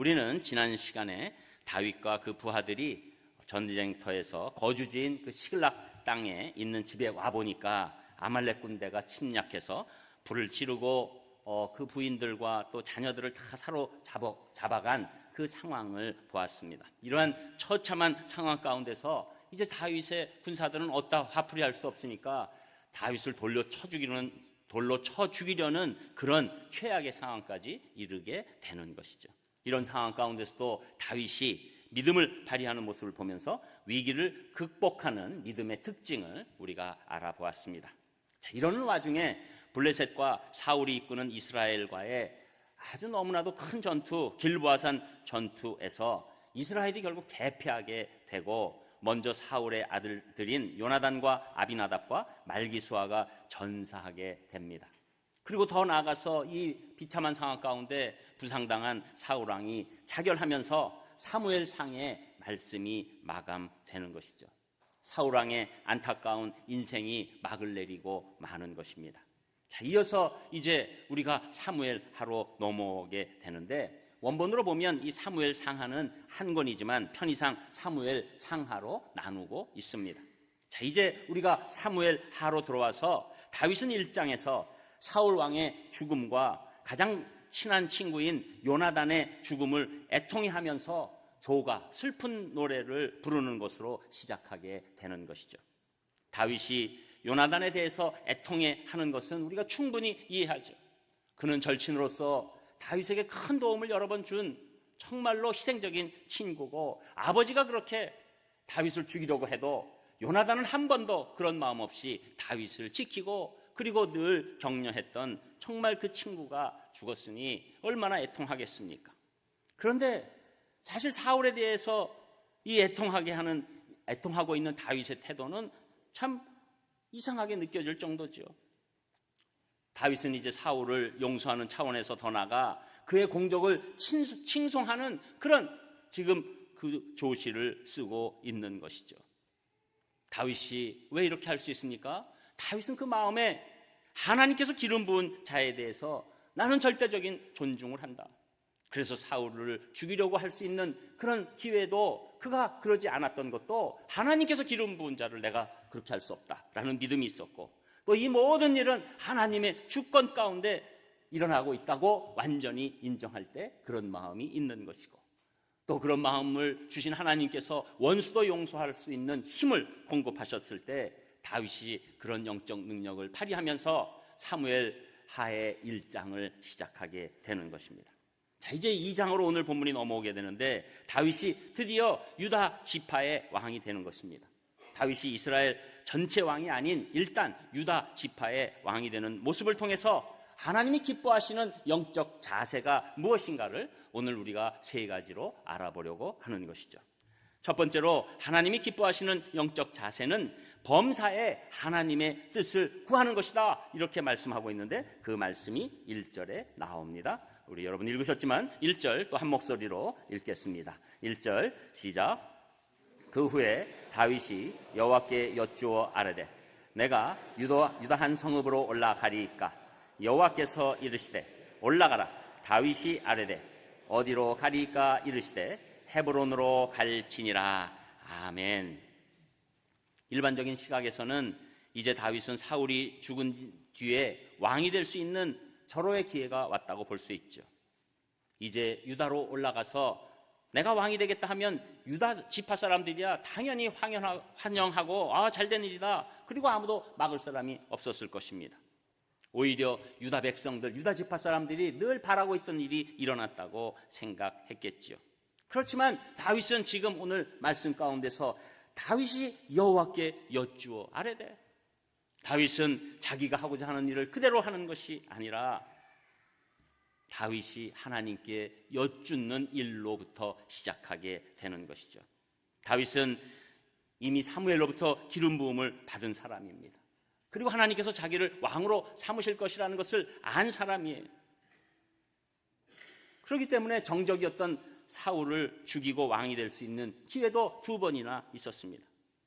우리는 지난 시간에 다윗과 그 부하들이 전쟁터에서 거주지인 그 시글락 땅에 있는 집에 와 보니까 아말렉 군대가 침략해서 불을 지르고 어, 그 부인들과 또 자녀들을 다 사로 잡아, 잡아간 그 상황을 보았습니다. 이러한 처참한 상황 가운데서 이제 다윗의 군사들은 어디다 화풀이 할 수 없으니까 다윗을 돌려 쳐 죽이려는 돌로 쳐 죽이려는 그런 최악의 상황까지 이르게 되는 것이죠. 이런 상황 가운데서도 다윗이 믿음을 발휘하는 모습을 보면서 위기를 극복하는 믿음의 특징을 우리가 알아보았습니다. 자, 이러는 와중에 블레셋과 사울이 이끄는 이스라엘과의 아주 너무나도 큰 전투, 길보아산 전투에서 이스라엘이 결국 대패하게 되고 먼저 사울의 아들들인 요나단과 아비나답과 말기수아가 전사하게 됩니다. 그리고 더 나아가서 이 비참한 상황 가운데 부상당한 사울 왕이 자결하면서 사무엘 상의 말씀이 마감되는 것이죠. 사울 왕의 안타까운 인생이 막을 내리고 마는 것입니다. 자, 이어서 이제 우리가 사무엘 하로 넘어오게 되는데 원본으로 보면 이 사무엘 상하는 한 권이지만 편의상 사무엘 상하로 나누고 있습니다. 자, 이제 우리가 사무엘 하로 들어와서 다윗은 1장에서 사울 왕의 죽음과 가장 친한 친구인 요나단의 죽음을 애통해 하면서 조가 슬픈 노래를 부르는 것으로 시작하게 되는 것이죠. 다윗이 요나단에 대해서 애통해 하는 것은 우리가 충분히 이해하죠. 그는 절친으로서 다윗에게 큰 도움을 여러 번 준 정말로 희생적인 친구고 아버지가 그렇게 다윗을 죽이려고 해도 요나단은 한 번도 그런 마음 없이 다윗을 지키고 그리고 늘 격려했던 정말 그 친구가 죽었으니 얼마나 애통하겠습니까? 그런데 사실 사울에 대해서 이 애통하게 하는 애통하고 있는 다윗의 태도는 참 이상하게 느껴질 정도죠. 다윗은 이제 사울을 용서하는 차원에서 더 나가 그의 공적을 칭송 하는 그런 지금 그 조시를 쓰고 있는 것이죠. 다윗이 왜 이렇게 할 수 있습니까? 다윗은 그 마음에 하나님께서 기름 부은 자에 대해서 나는 절대적인 존중을 한다. 그래서 사울을 죽이려고 할 수 있는 그런 기회도 그가 그러지 않았던 것도 하나님께서 기름 부은 자를 내가 그렇게 할 수 없다라는 믿음이 있었고 또 이 모든 일은 하나님의 주권 가운데 일어나고 있다고 완전히 인정할 때 그런 마음이 있는 것이고 또 그런 마음을 주신 하나님께서 원수도 용서할 수 있는 힘을 공급하셨을 때 다윗이 그런 영적 능력을 발휘하면서 사무엘 하의 1장을 시작하게 되는 것입니다. 자, 이제 2장으로 오늘 본문이 넘어오게 되는데 다윗이 드디어 유다 지파의 왕이 되는 것입니다. 다윗이 이스라엘 전체 왕이 아닌 일단 유다 지파의 왕이 되는 모습을 통해서 하나님이 기뻐하시는 영적 자세가 무엇인가를 오늘 우리가 세 가지로 알아보려고 하는 것이죠. 첫 번째로 하나님이 기뻐하시는 영적 자세는 범사에 하나님의 뜻을 구하는 것이다. 이렇게 말씀하고 있는데 그 말씀이 1절에 나옵니다. 우리 여러분 읽으셨지만 1절 또 한 목소리로 읽겠습니다. 1절 시작. 그 후에 다윗이 여호와께 여쭈어 아뢰되 내가 유다 유다 한 성읍으로 올라가리이까 여호와께서 이르시되 올라가라 다윗이 아뢰되 어디로 가리이까 이르시되 헤브론으로 갈지니라 아멘. 일반적인 시각에서는 이제 다윗은 사울이 죽은 뒤에 왕이 될 수 있는 절호의 기회가 왔다고 볼 수 있죠. 이제 유다로 올라가서 내가 왕이 되겠다 하면 유다 지파 사람들이야 당연히 환영하고 아 잘된 일이다. 그리고 아무도 막을 사람이 없었을 것입니다. 오히려 유다 백성들, 유다 지파 사람들이 늘 바라고 있던 일이 일어났다고 생각했겠지요. 그렇지만 다윗은 지금 오늘 말씀 가운데서 다윗이 여호와께 여쭈어 아래되 다윗은 자기가 하고자 하는 일을 그대로 하는 것이 아니라 다윗이 하나님께 여쭙는 일로부터 시작하게 되는 것이죠. 다윗은 이미 사무엘로부터 기름 부음을 받은 사람입니다. 그리고 하나님께서 자기를 왕으로 삼으실 것이라는 것을 안 사람이에요. 그렇기 때문에 정적이었던 사울을 죽이고 왕이 될 수 있는 기회도 두 번이나 있었습니다.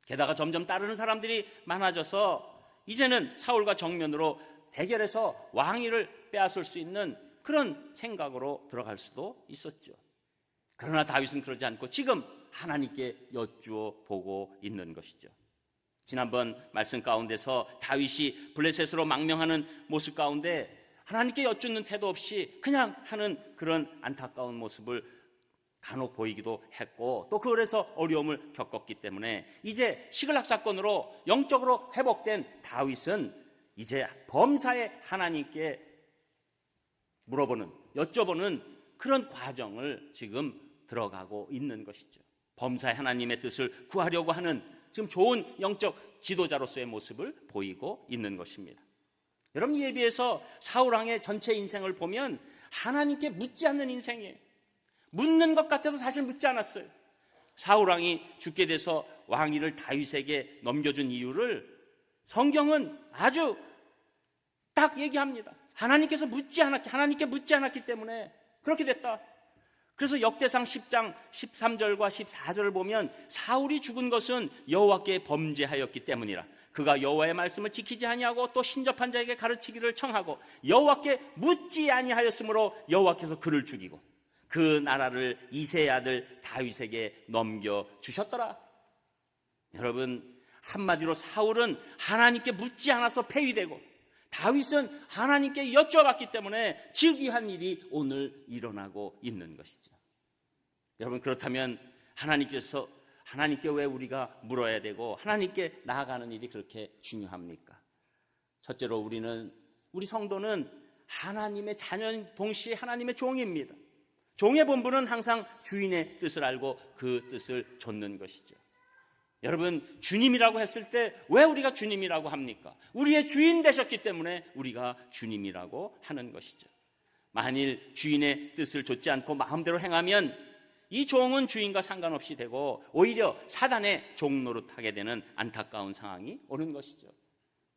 게다가 점점 따르는 사람들이 많아져서 이제는 사울과 정면으로 대결해서 왕위를 빼앗을 수 있는 그런 생각으로 들어갈 수도 있었죠. 그러나 다윗은 그러지 않고 지금 하나님께 여쭈어 보고 있는 것이죠. 지난번 말씀 가운데서 다윗이 블레셋으로 망명하는 모습 가운데 하나님께 여쭙는 태도 없이 그냥 하는 그런 안타까운 모습을 간혹 보이기도 했고 또 그래서 어려움을 겪었기 때문에 이제 시글락 사건으로 영적으로 회복된 다윗은 이제 범사에 하나님께 물어보는 여쭤보는 그런 과정을 지금 들어가고 있는 것이죠. 범사에 하나님의 뜻을 구하려고 하는 지금 좋은 영적 지도자로서의 모습을 보이고 있는 것입니다. 여러분 이에 비해서 사울 왕의 전체 인생을 보면 하나님께 묻지 않는 인생이에요. 묻는 것 같아서 사실 묻지 않았어요. 사울 왕이 죽게 돼서 왕위를 다윗에게 넘겨준 이유를 성경은 아주 딱 얘기합니다. 하나님께서 묻지 않았기, 하나님께 묻지 않았기 때문에 그렇게 됐다. 그래서 역대상 10장 13절과 14절을 보면 사울이 죽은 것은 여호와께 범죄하였기 때문이라. 그가 여호와의 말씀을 지키지 아니하고 또 신접한 자에게 가르치기를 청하고 여호와께 묻지 아니하였으므로 여호와께서 그를 죽이고 그 나라를 이세의 아들 다윗에게 넘겨 주셨더라. 여러분 한마디로 사울은 하나님께 묻지 않아서 폐위되고 다윗은 하나님께 여쭤봤기 때문에 즉위한 일이 오늘 일어나고 있는 것이죠. 여러분 그렇다면 하나님께서 하나님께 왜 우리가 물어야 되고 하나님께 나아가는 일이 그렇게 중요합니까? 첫째로 우리는 우리 성도는 하나님의 자녀인 동시에 하나님의 종입니다. 종의 본분은 항상 주인의 뜻을 알고 그 뜻을 좇는 것이죠. 여러분, 주님이라고 했을 때 왜 우리가 주님이라고 합니까? 우리의 주인 되셨기 때문에 우리가 주님이라고 하는 것이죠. 만일 주인의 뜻을 좇지 않고 마음대로 행하면 이 종은 주인과 상관없이 되고 오히려 사단의 종 노릇하게 되는 안타까운 상황이 오는 것이죠.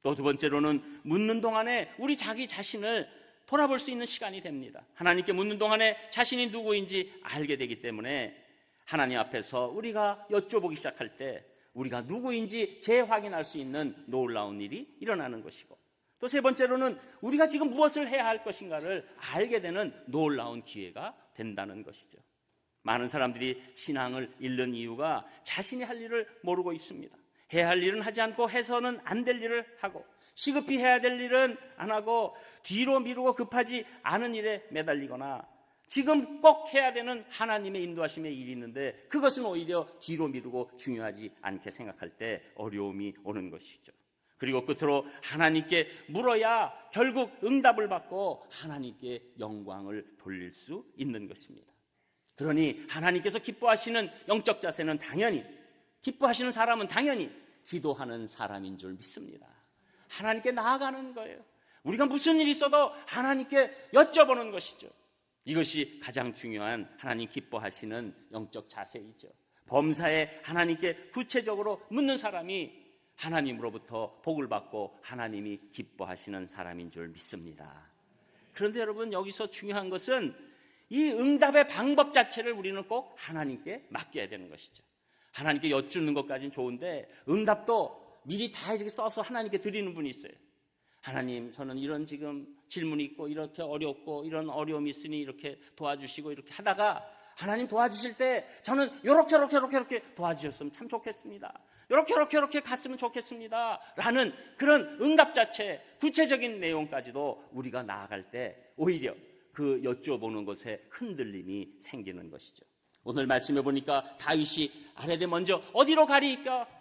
또 두 번째로는 묻는 동안에 우리 자기 자신을 돌아볼 수 있는 시간이 됩니다. 하나님께 묻는 동안에 자신이 누구인지 알게 되기 때문에 하나님 앞에서 우리가 여쭤보기 시작할 때 우리가 누구인지 재확인할 수 있는 놀라운 일이 일어나는 것이고 또 세 번째로는 우리가 지금 무엇을 해야 할 것인가를 알게 되는 놀라운 기회가 된다는 것이죠. 많은 사람들이 신앙을 잃는 이유가 자신이 할 일을 모르고 있습니다. 해야 할 일은 하지 않고 해서는 안 될 일을 하고 시급히 해야 될 일은 안 하고 뒤로 미루고 급하지 않은 일에 매달리거나 지금 꼭 해야 되는 하나님의 인도하심의 일이 있는데 그것은 오히려 뒤로 미루고 중요하지 않게 생각할 때 어려움이 오는 것이죠. 그리고 끝으로 하나님께 물어야 결국 응답을 받고 하나님께 영광을 돌릴 수 있는 것입니다. 그러니 하나님께서 기뻐하시는 영적 자세는 당연히 기뻐하시는 사람은 당연히 기도하는 사람인 줄 믿습니다. 하나님께 나아가는 거예요. 우리가 무슨 일이 있어도 하나님께 여쭤보는 것이죠. 이것이 가장 중요한 하나님 기뻐하시는 영적 자세이죠. 범사에 하나님께 구체적으로 묻는 사람이 하나님으로부터 복을 받고 하나님이 기뻐하시는 사람인 줄 믿습니다. 그런데 여러분 여기서 중요한 것은 이 응답의 방법 자체를 우리는 꼭 하나님께 맡겨야 되는 것이죠. 하나님께 여쭙는 것까지는 좋은데 응답도 미리 다 이렇게 써서 하나님께 드리는 분이 있어요. 하나님, 저는 이런 지금 질문이 있고 이렇게 어렵고 이런 어려움이 있으니 이렇게 도와주시고 이렇게 하다가 하나님 도와주실 때 저는 이렇게 이렇게 이렇게 이렇게 도와주셨으면 참 좋겠습니다. 이렇게 이렇게 이렇게 갔으면 좋겠습니다. 라는 그런 응답 자체, 구체적인 내용까지도 우리가 나아갈 때 오히려 그 여쭤보는 것에 흔들림이 생기는 것이죠. 오늘 말씀해 보니까 다윗이 아래에 먼저 어디로 가리까?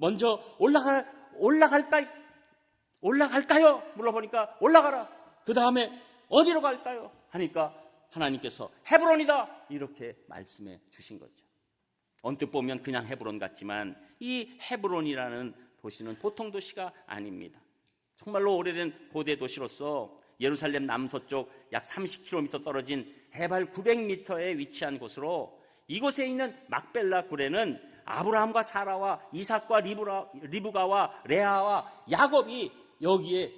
먼저 올라갈 올라갈까 올라갈까요? 물어보니까 올라가라. 그 다음에 어디로 갈까요? 하니까 하나님께서 헤브론이다 이렇게 말씀해 주신 거죠. 언뜻 보면 그냥 헤브론 같지만 이 헤브론이라는 도시는 보통 도시가 아닙니다. 정말로 오래된 고대 도시로서 예루살렘 남서쪽 약 30km 떨어진 해발 900m에 위치한 곳으로 이곳에 있는 막벨라 굴에는 아브라함과 사라와 이삭과 리브라, 리브가와 레아와 야곱이 여기에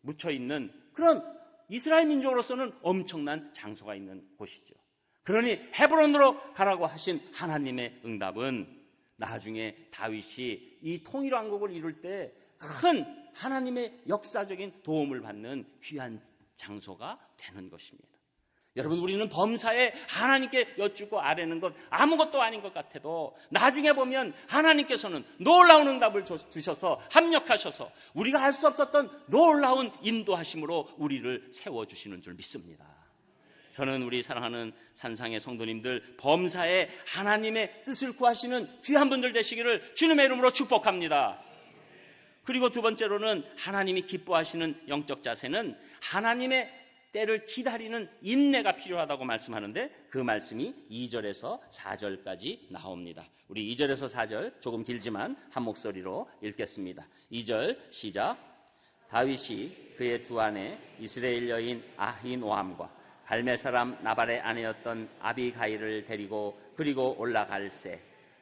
묻혀 있는 그런 이스라엘 민족으로서는 엄청난 장소가 있는 곳이죠. 그러니 헤브론으로 가라고 하신 하나님의 응답은 나중에 다윗이 이 통일 왕국을 이룰 때 큰 하나님의 역사적인 도움을 받는 귀한 장소가 되는 것입니다. 여러분 우리는 범사에 하나님께 여쭈고 아뢰는 것 아무것도 아닌 것 같아도 나중에 보면 하나님께서는 놀라운 응답을 줘- 주셔서 합력하셔서 우리가 할수 없었던 놀라운 인도하심으로 우리를 세워주시는 줄 믿습니다. 저는 우리 사랑하는 산상의 성도님들 범사에 하나님의 뜻을 구하시는 귀한 분들 되시기를 주님의 이름으로 축복합니다. 그리고 두 번째로는 하나님이 기뻐하시는 영적 자세는 하나님의 때를 기다리는 인내가 필요하다고 말씀하는데 그 말씀이 2절에서 4절까지 나옵니다. 우리 2절에서 4절 조금 길지만 한 목소리로 읽겠습니다. 2절 시작. 다윗이 그의 두 아내 이스라엘 여인 아히노함과 갈멜 사람 나발의 아내였던 아비가일을 데리고 그리고 올라갈새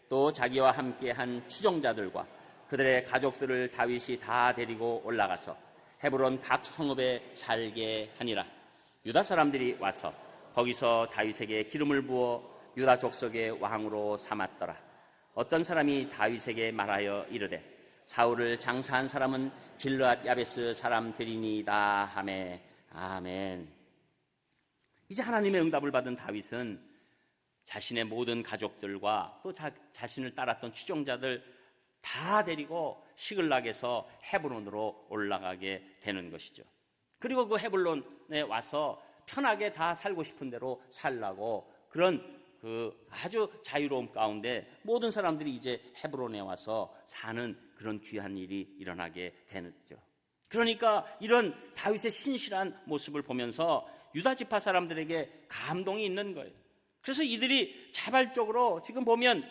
또 자기와 함께한 추종자들과 그들의 가족들을 다윗이 다 데리고 올라가서 헤브론 각 성읍에 살게 하니라 유다 사람들이 와서 거기서 다윗에게 기름을 부어 유다 족속의 왕으로 삼았더라 어떤 사람이 다윗에게 말하여 이르되 사울을 장사한 사람은 길르앗 야베스 사람들이니이다 하매 아멘. 이제 하나님의 응답을 받은 다윗은 자신의 모든 가족들과 또 자, 자신을 따랐던 추종자들 다 데리고 시글락에서 헤브론으로 올라가게 되는 것이죠. 그리고 그 헤블론에 와서 편하게 다 살고 싶은 대로 살라고 그런 그 아주 자유로움 가운데 모든 사람들이 이제 헤브론에 와서 사는 그런 귀한 일이 일어나게 되는죠. 그러니까 이런 다윗의 신실한 모습을 보면서 유다 지파 사람들에게 감동이 있는 거예요. 그래서 이들이 자발적으로 지금 보면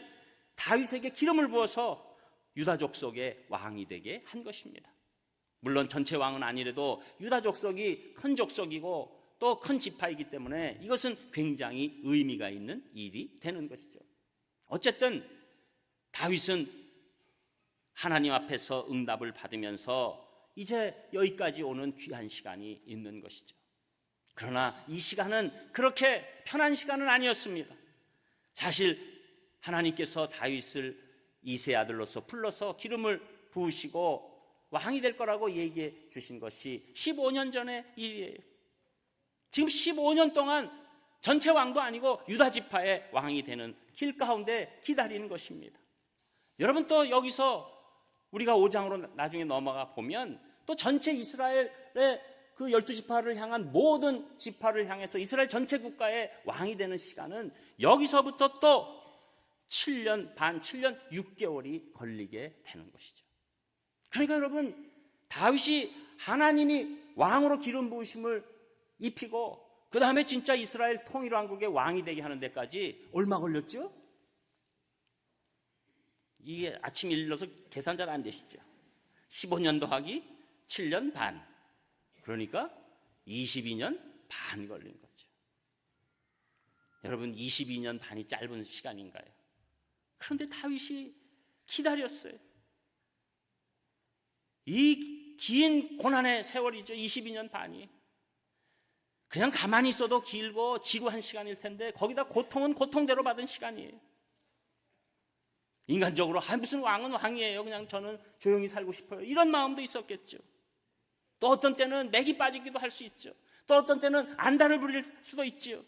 다윗에게 기름을 부어서 유다 족 속의 왕이 되게 한 것입니다. 물론 전체 왕은 아니래도 유다 족속이 큰 족속이고 또 큰 지파이기 때문에 이것은 굉장히 의미가 있는 일이 되는 것이죠. 어쨌든 다윗은 하나님 앞에서 응답을 받으면서 이제 여기까지 오는 귀한 시간이 있는 것이죠. 그러나 이 시간은 그렇게 편한 시간은 아니었습니다. 사실 하나님께서 다윗을 이세 아들로서 불러서 기름을 부으시고 왕이 될 거라고 얘기해 주신 것이 15년 전의 일이에요. 지금 15년 동안 전체 왕도 아니고 유다 지파의 왕이 되는 길 가운데 기다리는 것입니다. 여러분 또 여기서 우리가 5장으로 나중에 넘어가 보면 또 전체 이스라엘의 그 열두 지파를 향한 모든 지파를 향해서 이스라엘 전체 국가의 왕이 되는 시간은 여기서부터 또 7년 반, 7년 6개월이 걸리게 되는 것이죠. 그러니까 여러분 다윗이 하나님이 왕으로 기름 부으심을 입히고 그 다음에 진짜 이스라엘 통일 왕국의 왕이 되게 하는 데까지 얼마 걸렸죠? 이게 아침 일어서 계산 잘 안 되시죠? 15년 더하기 7년 반. 그러니까 22년 반 걸린 거죠. 여러분 22년 반이 짧은 시간인가요? 그런데 다윗이 기다렸어요. 이 긴 고난의 세월이죠. 22년 반이. 그냥 가만히 있어도 길고 지루한 시간일 텐데 거기다 고통은 고통대로 받은 시간이에요. 인간적으로 아 무슨 왕은 왕이에요. 그냥 저는 조용히 살고 싶어요. 이런 마음도 있었겠죠. 또 어떤 때는 맥이 빠지기도 할 수 있죠. 또 어떤 때는 안달을 부릴 수도 있지요.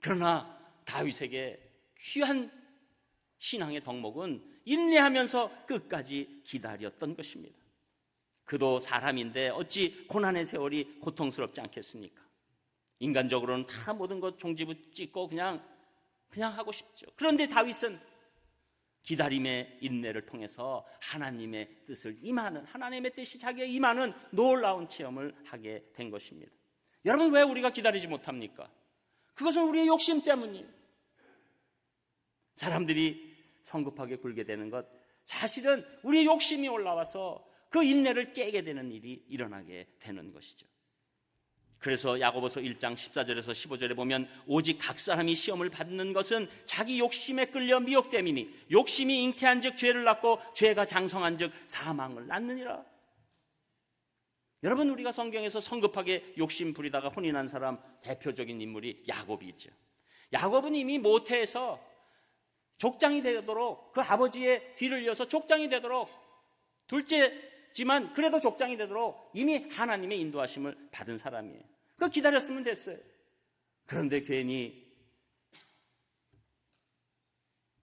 그러나 다윗에게 귀한 신앙의 덕목은 인내하면서 끝까지 기다렸던 것입니다. 그도 사람인데 어찌 고난의 세월이 고통스럽지 않겠습니까? 인간적으로는 다 모든 것 종지부 찍고 그냥 그냥 하고 싶죠. 그런데 다윗은 기다림의 인내를 통해서 하나님의 뜻을 임하는 하나님의 뜻이 자기에 임하는 놀라운 체험을 하게 된 것입니다. 여러분 왜 우리가 기다리지 못합니까? 그것은 우리의 욕심 때문이에요. 사람들이 성급하게 굴게 되는 것 사실은 우리의 욕심이 올라와서 그 인내를 깨게 되는 일이 일어나게 되는 것이죠. 그래서 야고보서 1장 14절에서 15절에 보면 오직 각 사람이 시험을 받는 것은 자기 욕심에 끌려 미혹됨이니 욕심이 잉태한즉 죄를 낳고 죄가 장성한즉 사망을 낳느니라. 여러분 우리가 성경에서 성급하게 욕심 부리다가 난 사람 대표적인 인물이 야곱이죠. 야곱은 이미 모태에서 족장이 되도록 그 아버지의 뒤를 이어서 족장이 되도록 둘째지만 그래도 족장이 되도록 이미 하나님의 인도하심을 받은 사람이에요. 그 기다렸으면 됐어요. 그런데 괜히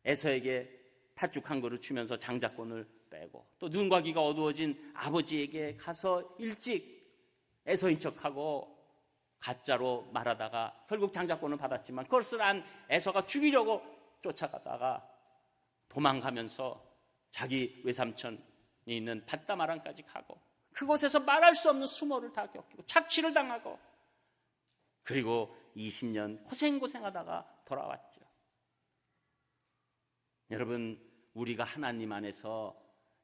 에서에게 팥죽 한 그릇 주면서 장자권을 빼고 또 눈과 귀가 어두워진 아버지에게 가서 일찍 에서인 척하고 가짜로 말하다가 결국 장자권을 받았지만 그것을 안 에서가 죽이려고 쫓아가다가 도망가면서 자기 외삼촌이 있는 밭다마랑까지 가고 그곳에서 말할 수 없는 수모를 다 겪고 착취를 당하고 그리고 20년 고생고생하다가 돌아왔죠. 여러분, 우리가 하나님 안에서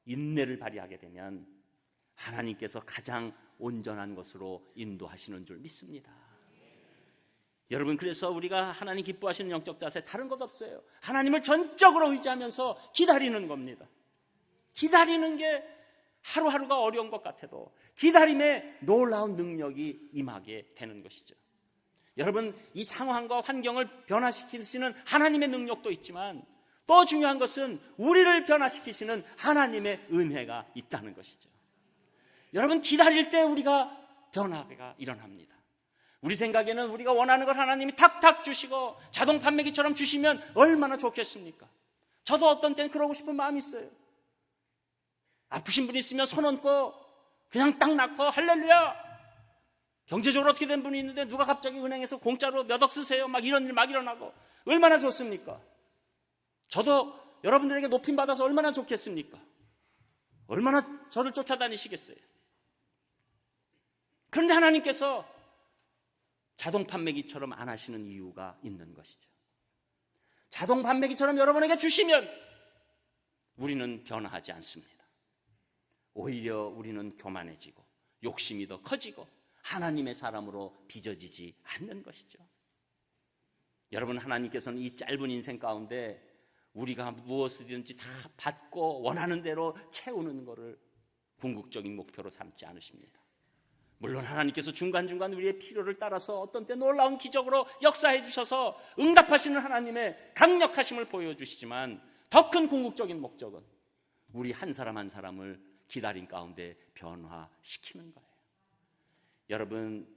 인내를 발휘하게 되면 하나님께서 가장 온전한 것으로 인도하시는 줄 믿습니다. 여러분, 그래서 우리가 하나님 기뻐하시는 영적 자세 다른 것 없어요. 하나님을 전적으로 의지하면서 기다리는 겁니다. 기다리는 게 하루하루가 어려운 것 같아도 기다림에 놀라운 능력이 임하게 되는 것이죠. 여러분, 이 상황과 환경을 변화시키시는 하나님의 능력도 있지만 또 중요한 것은 우리를 변화시키시는 하나님의 은혜가 있다는 것이죠. 여러분, 기다릴 때 우리가 변화가 일어납니다. 우리 생각에는 우리가 원하는 걸 하나님이 탁탁 주시고 자동 판매기처럼 주시면 얼마나 좋겠습니까? 저도 어떤 때는 그러고 싶은 마음이 있어요. 아프신 분 있으면 손 얹고 그냥 딱 낳고 할렐루야! 경제적으로 어떻게 된 분이 있는데 누가 갑자기 은행에서 공짜로 몇 억 쓰세요? 막 이런 일 막 일어나고 얼마나 좋습니까? 저도 여러분들에게 높임 받아서 얼마나 좋겠습니까? 얼마나 저를 쫓아다니시겠어요? 그런데 하나님께서 자동 판매기처럼 안 하시는 이유가 있는 것이죠. 자동 판매기처럼 여러분에게 주시면 우리는 변화하지 않습니다. 오히려 우리는 교만해지고 욕심이 더 커지고 하나님의 사람으로 빚어지지 않는 것이죠. 여러분 하나님께서는 이 짧은 인생 가운데 우리가 무엇이든지 다 받고 원하는 대로 채우는 것을 궁극적인 목표로 삼지 않으십니다. 물론 하나님께서 중간중간 우리의 필요를 따라서 어떤 때 놀라운 기적으로 역사해 주셔서 응답하시는 하나님의 강력하심을 보여주시지만 더 큰 궁극적인 목적은 우리 한 사람 한 사람을 기다린 가운데 변화시키는 거예요. 여러분,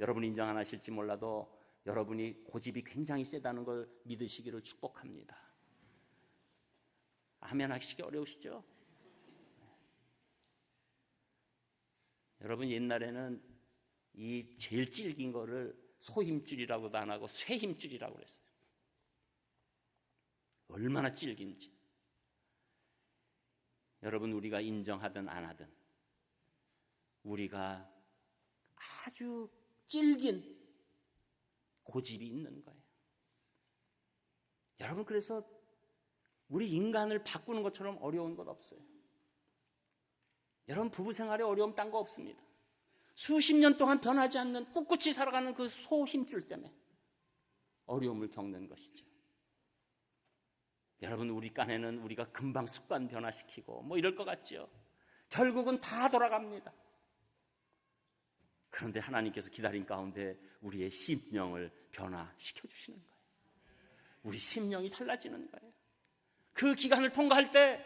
여러분 인정 안 하실지 몰라도 여러분이 고집이 굉장히 세다는 걸 믿으시기를 축복합니다. 아멘 하시기 어려우시죠? 여러분 옛날에는 이 제일 질긴 거를 소힘줄이라고도 안 하고 쇠힘줄이라고 그랬어요. 얼마나 질긴지. 여러분 우리가 인정하든 안 하든 우리가 아주 질긴 고집이 있는 거예요. 여러분 그래서 우리 인간을 바꾸는 것처럼 어려운 것 없어요. 여러분 부부 생활에 어려움 딴 거 없습니다. 수십 년 동안 변하지 않는 꿋꿋이 살아가는 그 소 힘줄 때문에 어려움을 겪는 것이죠. 여러분 우리 깐에는 우리가 금방 습관 변화시키고 뭐 이럴 것 같죠. 결국은 다 돌아갑니다. 그런데 하나님께서 기다린 가운데 우리의 심령을 변화시켜 주시는 거예요. 우리 심령이 달라지는 거예요. 그 기간을 통과할 때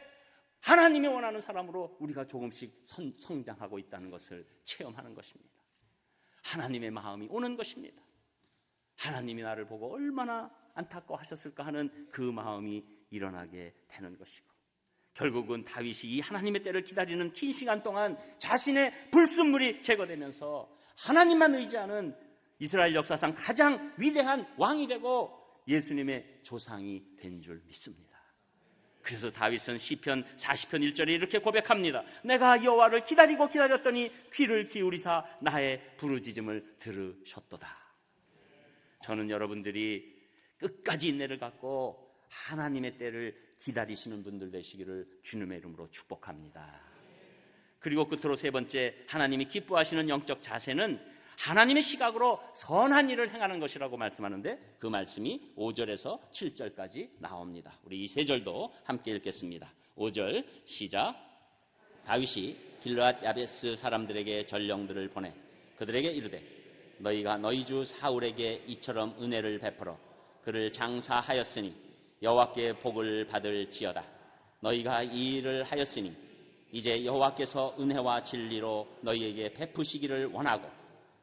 하나님이 원하는 사람으로 우리가 조금씩 선, 성장하고 있다는 것을 체험하는 것입니다. 하나님의 마음이 오는 것입니다. 하나님이 나를 보고 얼마나 안타까워하셨을까 하는 그 마음이 일어나게 되는 것이고 결국은 다윗이 이 하나님의 때를 기다리는 긴 시간 동안 자신의 불순물이 제거되면서 하나님만 의지하는 이스라엘 역사상 가장 위대한 왕이 되고 예수님의 조상이 된 줄 믿습니다. 그래서 다윗은 시편 40편 1절에 이렇게 고백합니다. 내가 여호와를 기다리고 기다렸더니 귀를 기울이사 나의 부르짖음을 들으셨도다. 저는 여러분들이 끝까지 인내를 갖고 하나님의 때를 기다리시는 분들 되시기를 주님의 이름으로 축복합니다. 그리고 끝으로 세 번째 하나님이 기뻐하시는 영적 자세는 하나님의 시각으로 선한 일을 행하는 것이라고 말씀하는데 그 말씀이 5절에서 7절까지 나옵니다. 우리 이 세 절도 함께 읽겠습니다. 5절 시작. 다윗이 길르앗 야베스 사람들에게 전령들을 보내 그들에게 이르되 너희가 너희 주 사울에게 이처럼 은혜를 베풀어 그를 장사하였으니 여호와께 복을 받을지어다. 너희가 이 일을 하였으니 이제 여호와께서 은혜와 진리로 너희에게 베푸시기를 원하고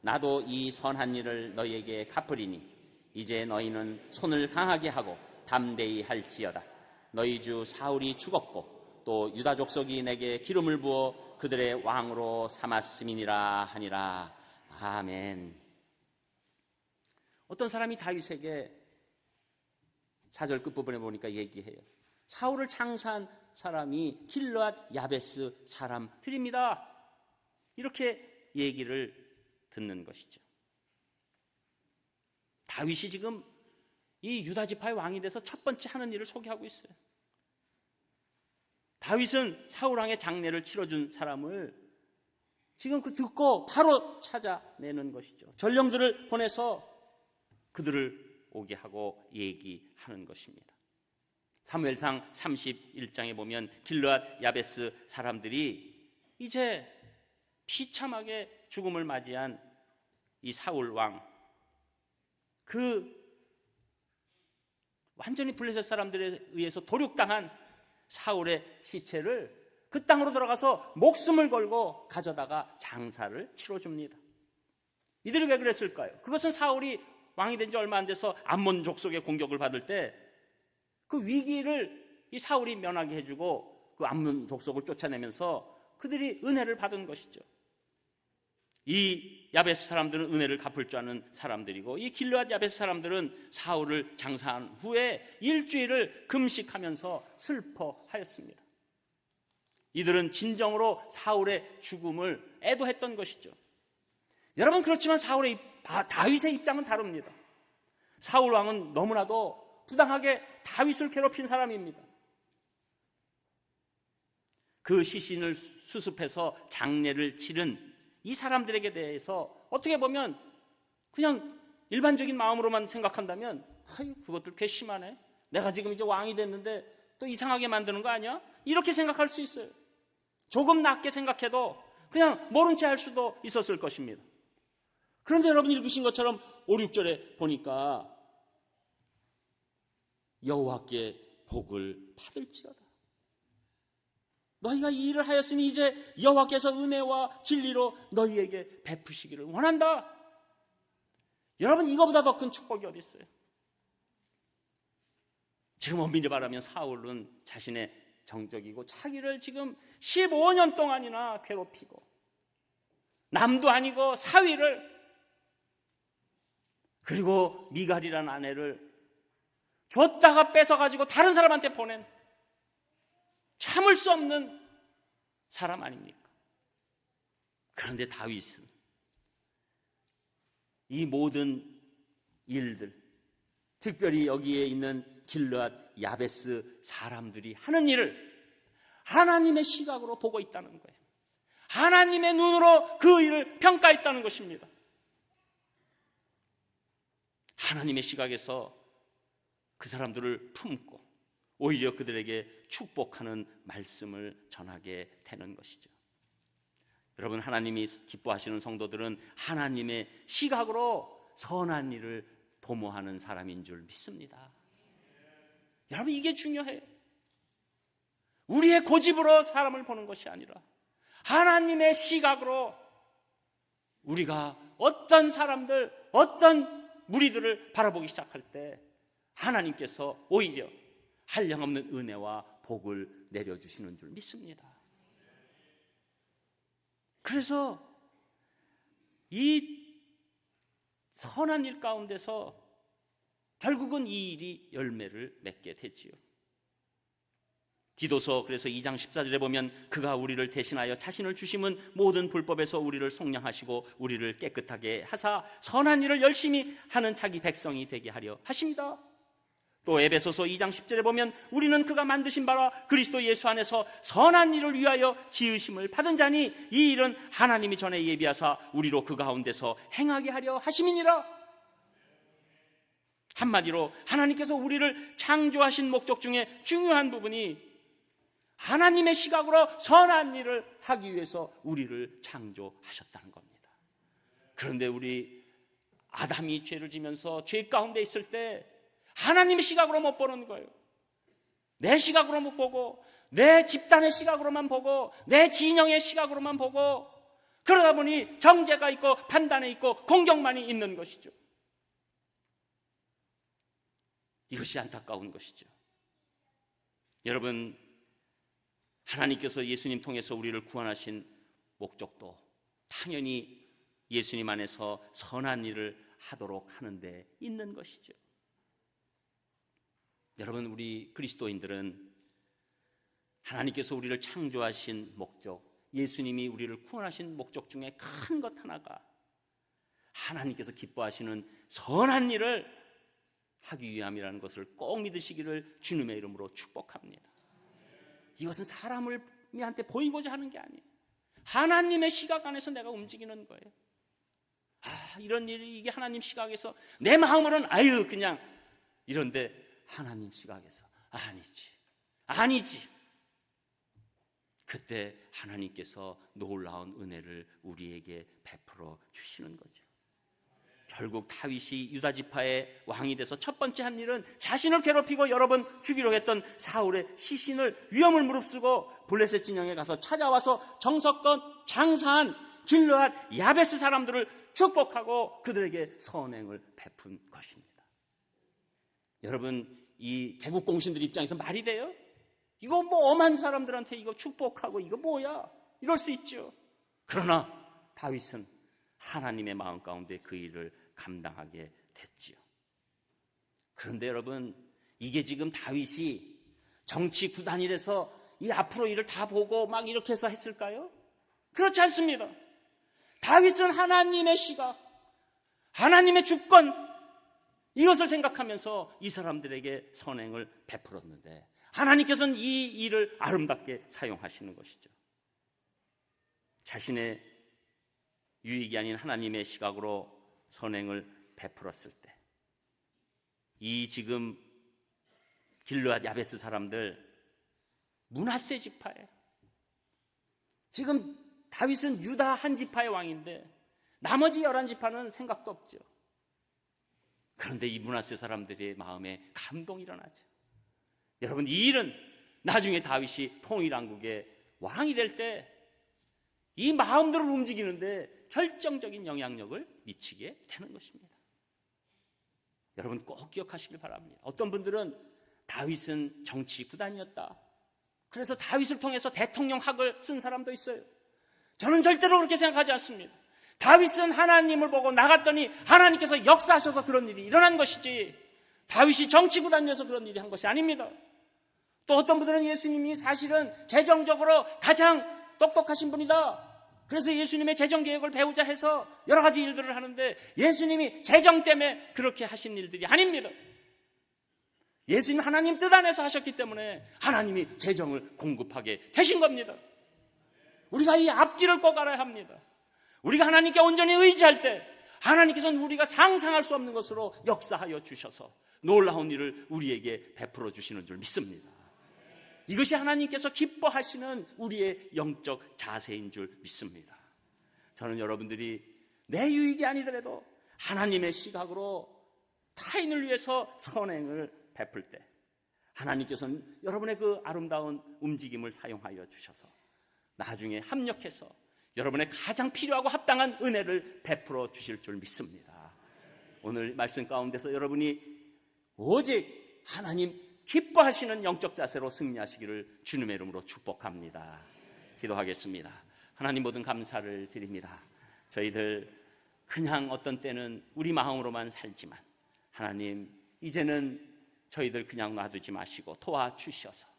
나도 이 선한 일을 너희에게 갚으리니 이제 너희는 손을 강하게 하고 담대히 할지어다. 너희 주 사울이 죽었고 또 유다 족속이 내게 기름을 부어 그들의 왕으로 삼았음이니라 하니라. 아멘. 어떤 사람이 다윗에게 사절 끝부분에 보니까 얘기해요. 사울을 창사한 사람이 길르앗 야베스 사람들입니다. 이렇게 얘기를 듣는 것이죠. 다윗이 지금 이 유다 지파의 왕이 돼서 첫 번째 하는 일을 소개하고 있어요. 다윗은 사울 왕의 장례를 치러준 사람을 지금 그 듣고 바로 찾아내는 것이죠. 전령들을 보내서 그들을 오게 하고 얘기하는 것입니다. 사무엘상 31장에 보면 길르앗 야베스 사람들이 이제 비참하게 죽음을 맞이한 이 사울 왕, 그 완전히 블레셋 사람들에 의해서 도륙당한 사울의 시체를 그 땅으로 들어가서 목숨을 걸고 가져다가 장사를 치러줍니다. 이들이 왜 그랬을까요? 그것은 사울이 왕이 된 지 얼마 안 돼서 암몬 족속의 공격을 받을 때 그 위기를 이 사울이 면하게 해주고 그 암몬 족속을 쫓아내면서 그들이 은혜를 받은 것이죠. 이 야베스 사람들은 은혜를 갚을 줄 아는 사람들이고 이 길르앗 야베스 사람들은 사울을 장사한 후에 일주일을 금식하면서 슬퍼하였습니다. 이들은 진정으로 사울의 죽음을 애도했던 것이죠. 여러분 그렇지만 사울의 다윗의 입장은 다릅니다. 사울 왕은 너무나도 부당하게 다윗을 괴롭힌 사람입니다. 그 시신을 수습해서 장례를 치른 이 사람들에게 대해서 어떻게 보면 그냥 일반적인 마음으로만 생각한다면 아유 그것들 괘씸하네. 내가 지금 이제 왕이 됐는데 또 이상하게 만드는 거 아니야? 이렇게 생각할 수 있어요. 조금 낮게 생각해도 그냥 모른 채 할 수도 있었을 것입니다. 그런데 여러분 읽으신 것처럼 5, 6절에 보니까 여호와께 복을 받을지어다. 너희가 이 일을 하였으니 이제 여호와께서 은혜와 진리로 너희에게 베푸시기를 원한다. 여러분 이거보다 더 큰 축복이 어디 있어요? 지금 엄밀히 말하면 사울은 자신의 정적이고 자기를 지금 15년 동안이나 괴롭히고 남도 아니고 사위를 그리고 미갈이라는 아내를 줬다가 뺏어가지고 다른 사람한테 보낸 참을 수 없는 사람 아닙니까? 그런데 다윗은 이 모든 일들, 특별히 여기에 있는 길르앗 야베스 사람들이 하는 일을 하나님의 시각으로 보고 있다는 거예요. 하나님의 눈으로 그 일을 평가했다는 것입니다. 하나님의 시각에서 그 사람들을 품고 오히려 그들에게 축복하는 말씀을 전하게 되는 것이죠. 여러분 하나님이 기뻐하시는 성도들은 하나님의 시각으로 선한 일을 도모하는 사람인 줄 믿습니다. 여러분 이게 중요해요. 우리의 고집으로 사람을 보는 것이 아니라 하나님의 시각으로 우리가 어떤 사람들, 어떤 무리들을 바라보기 시작할 때 하나님께서 오히려 한량없는 은혜와 복을 내려주시는 줄 믿습니다. 그래서 이 선한 일 가운데서 결국은 이 일이 열매를 맺게 되지요. 디도서 그래서 2장 14절에 보면 그가 우리를 대신하여 자신을 주심은 모든 불법에서 우리를 속량하시고 우리를 깨끗하게 하사 선한 일을 열심히 하는 자기 백성이 되게 하려 하십니다. 또 에베소서 2장 10절에 보면 우리는 그가 만드신 바라 그리스도 예수 안에서 선한 일을 위하여 지으심을 받은 자니 이 일은 하나님이 전에 예비하사 우리로 그 가운데서 행하게 하려 하심이니라. 한마디로 하나님께서 우리를 창조하신 목적 중에 중요한 부분이 하나님의 시각으로 선한 일을 하기 위해서 우리를 창조하셨다는 겁니다. 그런데 우리 아담이 죄를 지면서 죄 가운데 있을 때 하나님의 시각으로 못 보는 거예요. 내 시각으로 못 보고 내 집단의 시각으로만 보고 내 진영의 시각으로만 보고 그러다 보니 정죄가 있고 판단이 있고 공격만이 있는 것이죠. 이것이 안타까운 것이죠. 여러분, 하나님께서 예수님 통해서 우리를 구원하신 목적도 당연히 예수님 안에서 선한 일을 하도록 하는데 있는 것이죠. 여러분, 우리 그리스도인들은 하나님께서 우리를 창조하신 목적, 예수님이 우리를 구원하신 목적 중에 큰 것 하나가 하나님께서 기뻐하시는 선한 일을 하기 위함이라는 것을 꼭 믿으시기를 주님의 이름으로 축복합니다. 이것은 사람을 한테 보이고자 하는 게 아니에요. 하나님의 시각 안에서 내가 움직이는 거예요. 아, 이런 일이 이게 하나님 시각에서 내 마음으로는 아유 그냥 이런데 하나님 시각에서 아니지. 아니지. 그때 하나님께서 놀라운 은혜를 우리에게 베풀어 주시는 거죠. 결국 다윗이 유다 지파의 왕이 돼서 첫 번째 한 일은 자신을 괴롭히고 여러 번 죽이려 했던 사울의 시신을 위험을 무릅쓰고 블레셋 진영에 가서 찾아와서 정석껏 장사한 길르앗 야베스 사람들을 축복하고 그들에게 선행을 베푼 것입니다. 여러분 이 개국 공신들 입장에서 말이 돼요? 이거 뭐 엄한 사람들한테 이거 축복하고 이거 뭐야? 이럴 수 있죠. 그러나 다윗은 하나님의 마음 가운데 그 일을 감당하게 됐지요. 그런데 여러분, 이게 지금 다윗이 정치 구단이 돼서 이 앞으로 일을 다 보고 막 이렇게 해서 했을까요? 그렇지 않습니다. 다윗은 하나님의 시각, 하나님의 주권, 이것을 생각하면서 이 사람들에게 선행을 베풀었는데, 하나님께서는 이 일을 아름답게 사용하시는 것이죠. 자신의 유익이 아닌 하나님의 시각으로 선행을 베풀었을 때, 이 지금 길르앗 야베스 사람들 문하세 지파예요. 지금 다윗은 유다 한 지파의 왕인데 나머지 열한 지파는 생각도 없죠. 그런데 이 문하세 사람들의 마음에 감동이 일어나죠. 여러분 이 일은 나중에 다윗이 통일왕국의 왕이 될 때 이 마음들을 움직이는데 결정적인 영향력을 미치게 되는 것입니다. 여러분 꼭 기억하시길 바랍니다. 어떤 분들은 다윗은 정치 구단이었다. 그래서 다윗을 통해서 대통령 학을 쓴 사람도 있어요. 저는 절대로 그렇게 생각하지 않습니다. 다윗은 하나님을 보고 나갔더니 하나님께서 역사하셔서 그런 일이 일어난 것이지 다윗이 정치 구단이어서 그런 일이 한 것이 아닙니다. 또 어떤 분들은 예수님이 사실은 재정적으로 가장 똑똑하신 분이다. 그래서 예수님의 재정 계획을 배우자 해서 여러 가지 일들을 하는데 예수님이 재정 때문에 그렇게 하신 일들이 아닙니다. 예수님 하나님 뜻 안에서 하셨기 때문에 하나님이 재정을 공급하게 되신 겁니다. 우리가 이 앞뒤를 꼭 알아야 합니다. 우리가 하나님께 온전히 의지할 때 하나님께서는 우리가 상상할 수 없는 것으로 역사하여 주셔서 놀라운 일을 우리에게 베풀어 주시는 줄 믿습니다. 이것이 하나님께서 기뻐하시는 우리의 영적 자세인 줄 믿습니다. 저는 여러분들이 내 유익이 아니더라도 하나님의 시각으로 타인을 위해서 선행을 베풀 때 하나님께서는 여러분의 그 아름다운 움직임을 사용하여 주셔서 나중에 합력해서 여러분의 가장 필요하고 합당한 은혜를 베풀어 주실 줄 믿습니다. 오늘 말씀 가운데서 여러분이 오직 하나님 기뻐하시는 영적 자세로 승리하시기를 주님의 이름으로 축복합니다. 기도하겠습니다. 하나님 모든 감사를 드립니다. 저희들 그냥 어떤 때는 우리 마음으로만 살지만 하나님 이제는 저희들 그냥 놔두지 마시고 도와주셔서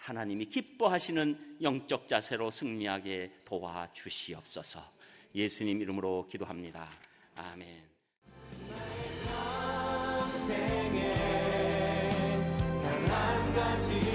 하나님이 기뻐하시는 영적 자세로 승리하게 도와 주시옵소서. 예수님 이름으로 기도합니다. 아멘. 한 가지